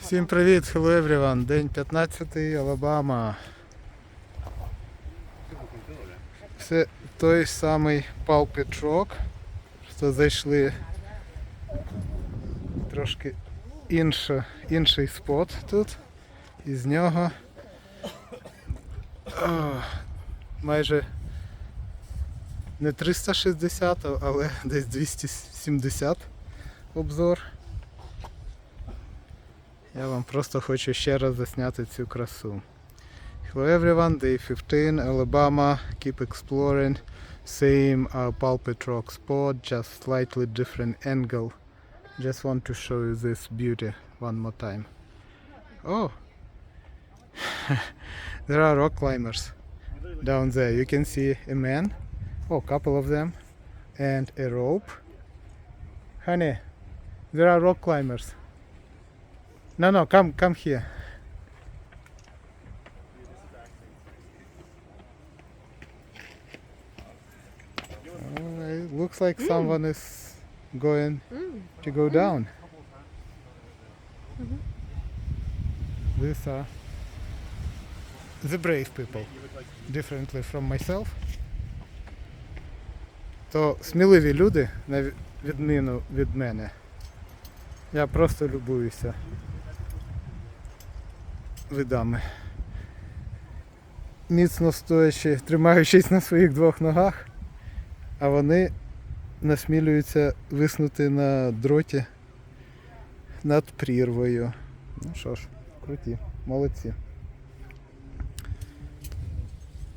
Всім привіт, hello everyone. День 15, Алабама. Це той самий Rock, що зайшли трошки інше, інший спот тут. І з нього о, майже не 360, але десь 270 обзор. Я вам просто хочу ще раз засняти цю красу. Hello everyone, day 15, Alabama, keep exploring. Same uh, pulpit rock spot, just slightly different angle. Just want to show you this beauty one more time. Oh, there are rock climbers down there. You can see a man, oh, couple of them, and a rope. Honey, there are rock climbers. No, no, come, come here. Uh, it looks like someone is going to go down. These are the brave people, differently from myself. То сміливі люди, на ві- відміну від мене. Я просто любуюся видами. Міцно стоячи, тримаючись на своїх двох ногах, а вони насмілюються виснути на дроті над прірвою. Ну що ж, круті, молодці.